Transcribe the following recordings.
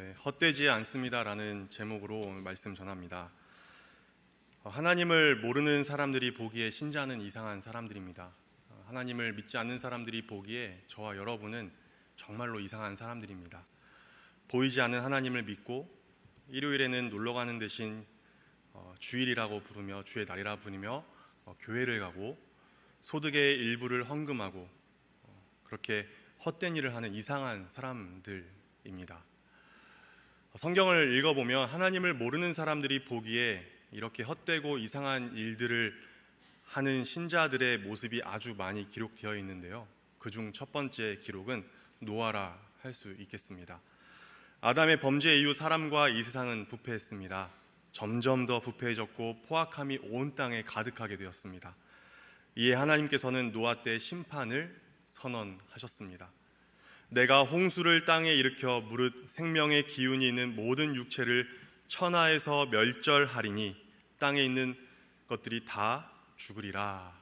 네, 헛되지 않습니다라는 제목으로 말씀 전합니다. 어, 하나님을 모르는 사람들이 보기에 신자는 이상한 사람들입니다. 어, 하나님을 믿지 않는 사람들이 보기에 저와 여러분은 정말로 이상한 사람들입니다. 보이지 않는 하나님을 믿고 일요일에는 놀러 가는 대신 어, 주일이라고 부르며 주의 날이라 부르며 어, 교회를 가고 소득의 일부를 헌금하고 어, 그렇게 헛된 일을 하는 이상한 사람들입니다. 성경을 읽어보면 하나님을 모르는 사람들이 보기에 이렇게 헛되고 이상한 일들을 하는 신자들의 모습이 아주 많이 기록되어 있는데요. 그중 첫 번째 기록은 노아라 할 수 있겠습니다. 아담의 범죄 이후 사람과 이 세상은 부패했습니다. 점점 더 부패해졌고 포악함이 온 땅에 가득하게 되었습니다. 이에 하나님께서는 노아 때 심판을 선언하셨습니다. 내가 홍수를 땅에 일으켜 무릇 생명의 기운이 있는 모든 육체를 천하에서 멸절하리니 땅에 있는 것들이 다 죽으리라.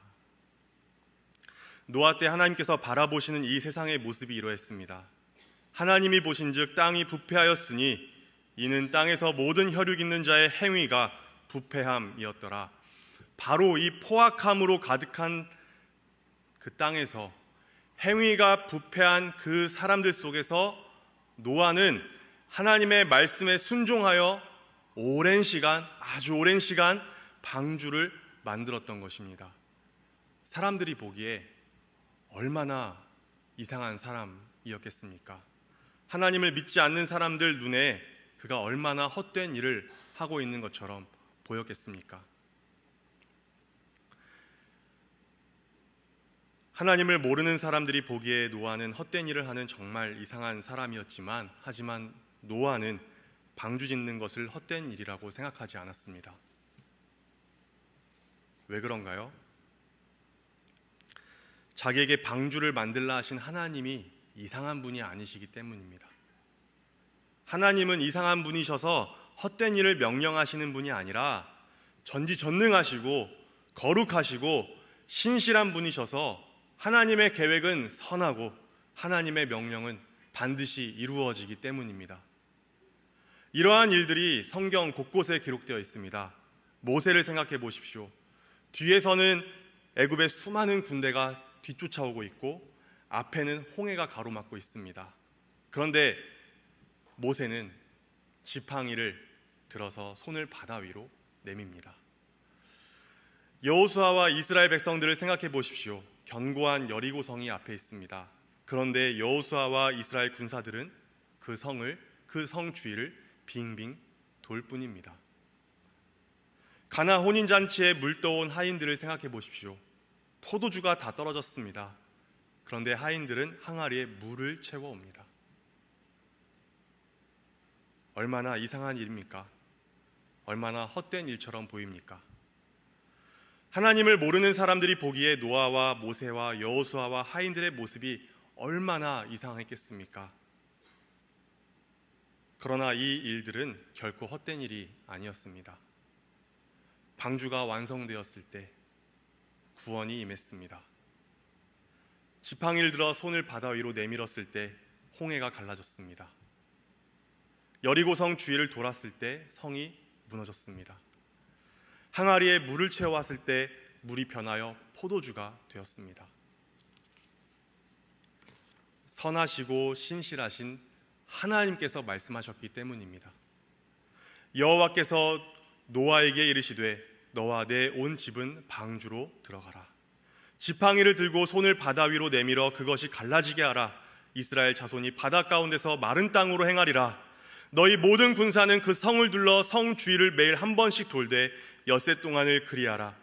노아 때 하나님께서 바라보시는 이 세상의 모습이 이러했습니다. 하나님이 보신즉 땅이 부패하였으니 이는 땅에서 모든 혈육 있는 자의 행위가 부패함이었더라. 바로 이 포악함으로 가득한 그 땅에서 행위가 부패한 그 사람들 속에서 노아는 하나님의 말씀에 순종하여 오랜 시간, 아주 오랜 시간 방주를 만들었던 것입니다. 사람들이 보기에 얼마나 이상한 사람이었겠습니까? 하나님을 믿지 않는 사람들 눈에 그가 얼마나 헛된 일을 하고 있는 것처럼 보였겠습니까? 하나님을 모르는 사람들이 보기에 노아는 헛된 일을 하는 정말 이상한 사람이었지만 하지만 노아는 방주 짓는 것을 헛된 일이라고 생각하지 않았습니다. 왜 그런가요? 자기에게 방주를 만들라 하신 하나님이 이상한 분이 아니시기 때문입니다. 하나님은 이상한 분이셔서 헛된 일을 명령하시는 분이 아니라 전지전능하시고 거룩하시고 신실한 분이셔서 하나님의 계획은 선하고 하나님의 명령은 반드시 이루어지기 때문입니다. 이러한 일들이 성경 곳곳에 기록되어 있습니다. 모세를 생각해 보십시오. 뒤에서는 애굽의 수많은 군대가 뒤쫓아오고 있고 앞에는 홍해가 가로막고 있습니다. 그런데 모세는 지팡이를 들어서 손을 바다 위로 내밉니다. 여호수아와 이스라엘 백성들을 생각해 보십시오. 견고한 여리고 성이 앞에 있습니다. 그런데 여호수아와 이스라엘 군사들은 그 성을 그 성 주위를 빙빙 돌 뿐입니다. 가나 혼인 잔치에 물떠온 하인들을 생각해 보십시오. 포도주가 다 떨어졌습니다. 그런데 하인들은 항아리에 물을 채워 옵니다. 얼마나 이상한 일입니까? 얼마나 헛된 일처럼 보입니까? 하나님을 모르는 사람들이 보기에 노아와 모세와 여호수아와 하인들의 모습이 얼마나 이상했겠습니까? 그러나 이 일들은 결코 헛된 일이 아니었습니다. 방주가 완성되었을 때 구원이 임했습니다. 지팡이를 들어 손을 바다 위로 내밀었을 때 홍해가 갈라졌습니다. 여리고성 주위를 돌았을 때 성이 무너졌습니다. 항아리에 물을 채워왔을 때 물이 변하여 포도주가 되었습니다. 선하시고 신실하신 하나님께서 말씀하셨기 때문입니다. 여호와께서 노아에게 이르시되 너와 내 온 집은 방주로 들어가라. 지팡이를 들고 손을 바다 위로 내밀어 그것이 갈라지게 하라. 이스라엘 자손이 바다 가운데서 마른 땅으로 행하리라. 너희 모든 군사는 그 성을 둘러 성 주위를 매일 한 번씩 돌되 엿새 동안을 그리하라.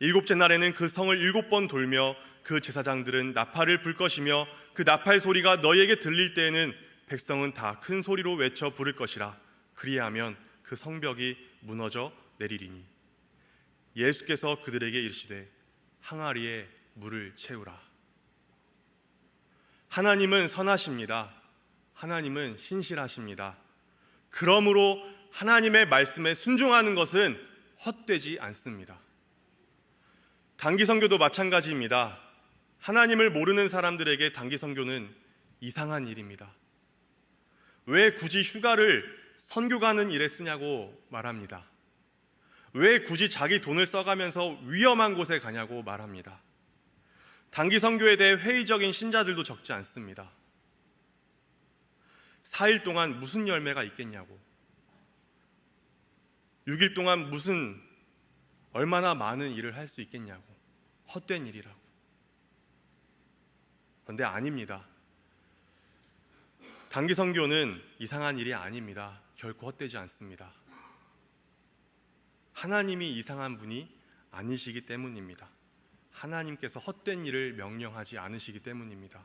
일곱째 날에는 그 성을 일곱 번 돌며 그 제사장들은 나팔을 불 것이며 그 나팔 소리가 너희에게 들릴 때에는 백성은 다 큰 소리로 외쳐 부를 것이라. 그리하면 그 성벽이 무너져 내리리니. 예수께서 그들에게 이르시되 항아리에 물을 채우라. 하나님은 선하십니다. 하나님은 신실하십니다. 그러므로 하나님의 말씀에 순종하는 것은 헛되지 않습니다. 단기 선교도 마찬가지입니다. 하나님을 모르는 사람들에게 단기 선교는 이상한 일입니다. 왜 굳이 휴가를 선교 가는 일에 쓰냐고 말합니다. 왜 굳이 자기 돈을 써가면서 위험한 곳에 가냐고 말합니다. 단기 선교에 대해 회의적인 신자들도 적지 않습니다. 4일 동안 무슨 열매가 있겠냐고. 6일 동안 무슨 얼마나 많은 일을 할 수 있겠냐고. 헛된 일이라고. 그런데 아닙니다. 단기 선교는 이상한 일이 아닙니다. 결코 헛되지 않습니다. 하나님이 이상한 분이 아니시기 때문입니다. 하나님께서 헛된 일을 명령하지 않으시기 때문입니다.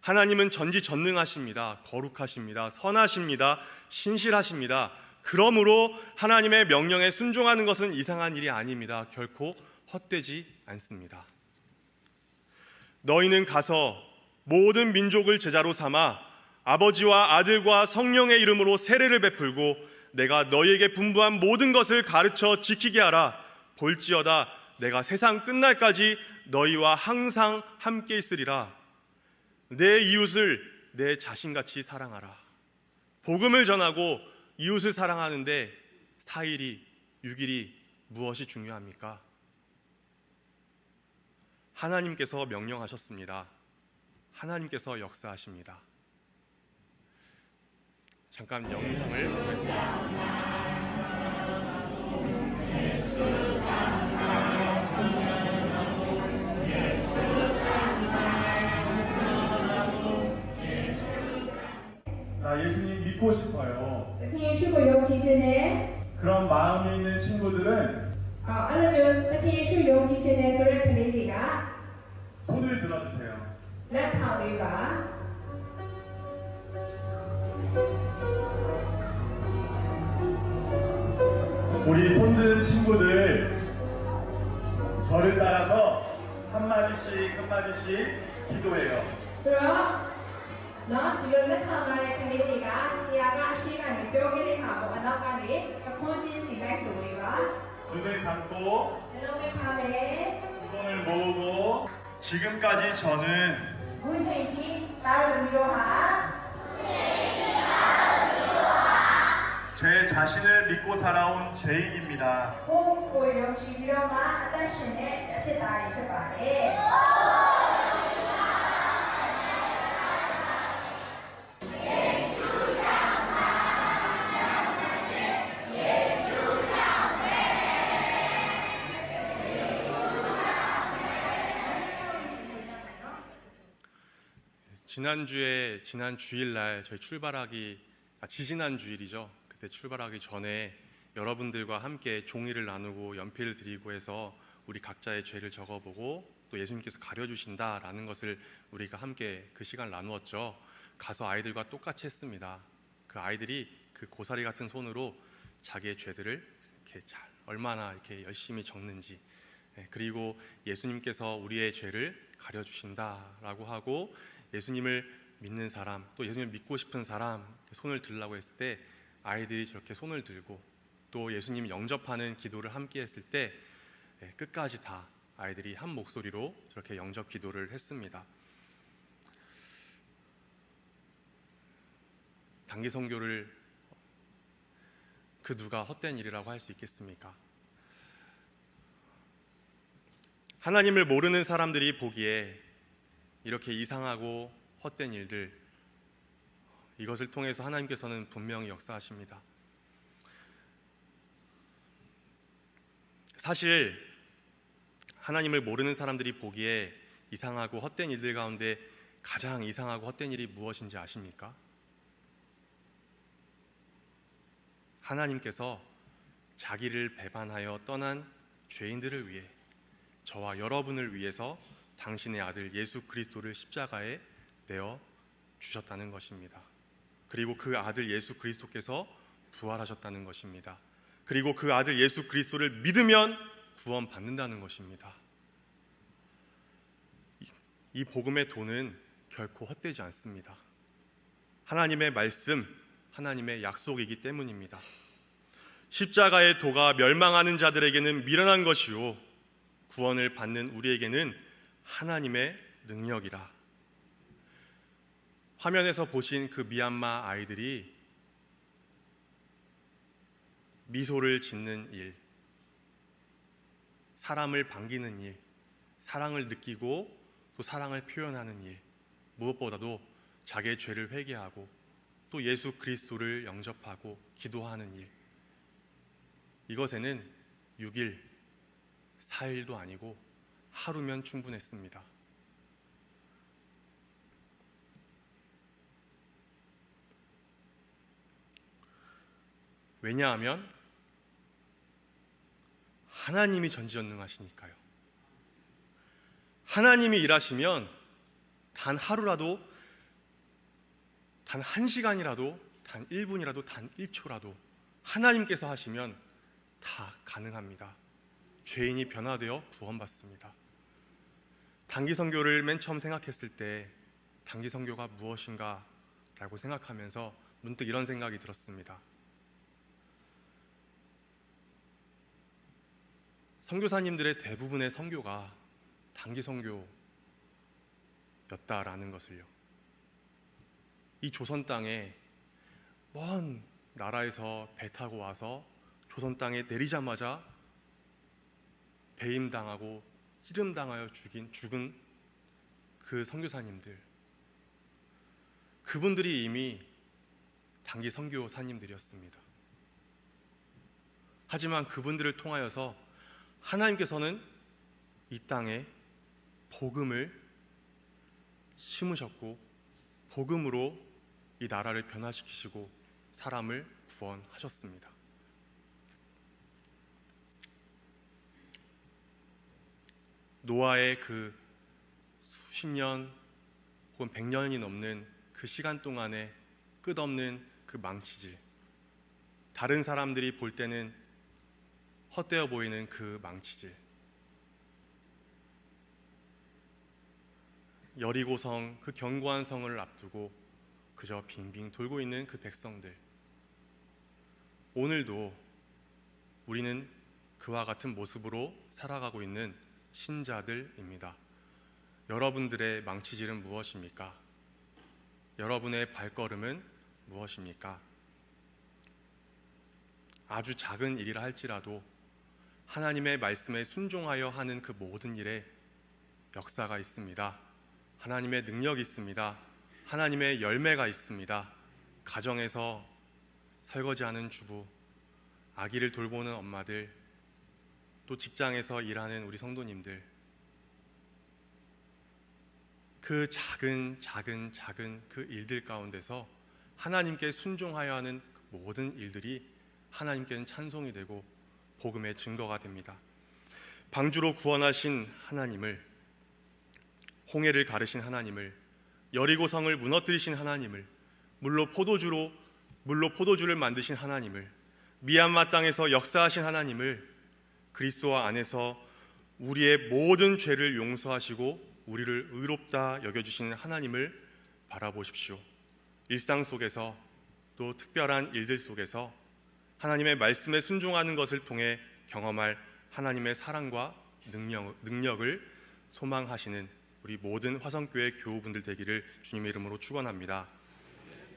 하나님은 전지전능하십니다. 거룩하십니다. 선하십니다. 신실하십니다. 그러므로 하나님의 명령에 순종하는 것은 이상한 일이 아닙니다. 결코 헛되지 않습니다. 너희는 가서 모든 민족을 제자로 삼아 아버지와 아들과 성령의 이름으로 세례를 베풀고 내가 너희에게 분부한 모든 것을 가르쳐 지키게 하라. 볼지어다 내가 세상 끝날까지 너희와 항상 함께 있으리라. 내 이웃을 내 자신같이 사랑하라. 복음을 전하고 이웃을 사랑하는데 4일이 6일이 무엇이 중요합니까? 하나님께서 명령하셨습니다. 하나님께서 역사하십니다. 잠깐 영상을 보겠습니다. 우리 손들 친구들 저를 따라서 한마디씩 한마디씩 기도해요. 저요? 넌 이걸로 터널의 그림이가 시야가 시간을 뾰기를 하고 언어간이 눈을 감고 눈을 감에 손을 모으고 지금까지 저는 문세기 나를 위로한 제 자신을 믿고 살아온 죄인입니다. 지난주에 지난 주일날 저희 출발하기 아, 지지난 주일이죠. 그때 출발하기 전에 여러분들과 함께 종이를 나누고 연필을 드리고 해서 우리 각자의 죄를 적어보고 또 예수님께서 가려주신다라는 것을 우리가 함께 그 시간을 나누었죠. 가서 아이들과 똑같이 했습니다. 그 아이들이 그 고사리 같은 손으로 자기의 죄들을 이렇게 잘 얼마나 이렇게 열심히 적는지 예, 그리고 예수님께서 우리의 죄를 가려 주신다라고 하고 예수님을 믿는 사람 또 예수님을 믿고 싶은 사람 손을 들라고 했을 때 아이들이 저렇게 손을 들고 또 예수님 영접하는 기도를 함께 했을 때 예, 끝까지 다 아이들이 한 목소리로 저렇게 영접 기도를 했습니다. 단기 선교를 그 누가 헛된 일이라고 할 수 있겠습니까? 하나님을 모르는 사람들이 보기에 이렇게 이상하고 헛된 일들 이것을 통해서 하나님께서는 분명히 역사하십니다. 사실 하나님을 모르는 사람들이 보기에 이상하고 헛된 일들 가운데 가장 이상하고 헛된 일이 무엇인지 아십니까? 하나님께서 자기를 배반하여 떠난 죄인들을 위해 저와 여러분을 위해서 당신의 아들 예수 그리스도를 십자가에 내어 주셨다는 것입니다. 그리고 그 아들 예수 그리스도께서 부활하셨다는 것입니다. 그리고 그 아들 예수 그리스도를 믿으면 구원 받는다는 것입니다. 이- 이 복음의 돈은 결코 헛되지 않습니다. 하나님의 말씀, 하나님의 약속이기 때문입니다. 십자가의 도가 멸망하는 자들에게는 미련한 것이요 구원을 받는 우리에게는 하나님의 능력이라. 화면에서 보신 그 미얀마 아이들이 미소를 짓는 일, 사람을 반기는 일, 사랑을 느끼고 또 사랑을 표현하는 일, 무엇보다도 자기의 죄를 회개하고 또 예수 그리스도를 영접하고 기도하는 일. 이것에는 6일, 4일도 아니고 하루면 충분했습니다. 왜냐하면 하나님이 전지전능하시니까요. 하나님이 일하시면 단 하루라도 단 한 시간이라도 단 1분이라도 단 1초라도 하나님께서 하시면 다 가능합니다. 죄인이 변화되어 구원받습니다. 단기 선교를 맨 처음 생각했을 때 단기 선교가 무엇인가라고 생각하면서 문득 이런 생각이 들었습니다. 선교사님들의 대부분의 선교가 단기 선교였다라는 것을요. 이 조선 땅에 먼 나라에서 배 타고 와서 조선 땅에 내리자마자 배임 당하고 찌름 당하여 죽인 죽은 그 선교사님들 그분들이 이미 단기 선교사님들이었습니다. 하지만 그분들을 통하여서 하나님께서는 이 땅에 복음을 심으셨고 복음으로 이 나라를 변화시키시고 사람을 구원하셨습니다. 노아의 그 수십 년 혹은 백 년이 넘는 그 시간 동안에 끝없는 그 망치질 다른 사람들이 볼 때는 헛되어 보이는 그 망치질 여리고성 그 견고한 성을 앞두고 그저 빙빙 돌고 있는 그 백성들 오늘도 우리는 그와 같은 모습으로 살아가고 있는 신자들입니다. 여러분들의 망치질은 무엇입니까? 여러분의 발걸음은 무엇입니까? 아주 작은 일이라 할지라도 하나님의 말씀에 순종하여 하는 그 모든 일에 역사가 있습니다. 하나님의 능력이 있습니다. 하나님의 열매가 있습니다. 가정에서 설거지하는 주부, 아기를 돌보는 엄마들, 또 직장에서 일하는 우리 성도님들, 그 작은 작은 작은 그 일들 가운데서 하나님께 순종하여 하는 그 모든 일들이 하나님께는 찬송이 되고 복음의 증거가 됩니다. 방주로 구원하신 하나님을 홍해를 가르신 하나님을 여리고성을 무너뜨리신 하나님을 물로 포도주로 물로 포도주를 만드신 하나님을 미얀마 땅에서 역사하신 하나님을 그리스도와 안에서 우리의 모든 죄를 용서하시고 우리를 의롭다 여겨 주시는 하나님을 바라보십시오. 일상 속에서 또 특별한 일들 속에서 하나님의 말씀에 순종하는 것을 통해 경험할 하나님의 사랑과 능력, 능력 을 소망하시는 우리 모든 화성교회 교우분들 되기를 주님의 이름으로 축원합니다.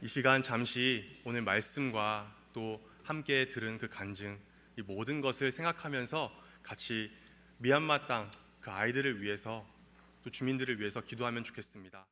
이 시간 잠시 오늘 말씀과 또 함께 들은 그 간증 이 모든 것을 생각하면서 같이 미얀마 땅 그 아이들을 위해서 또 주민들을 위해서 기도하면 좋겠습니다.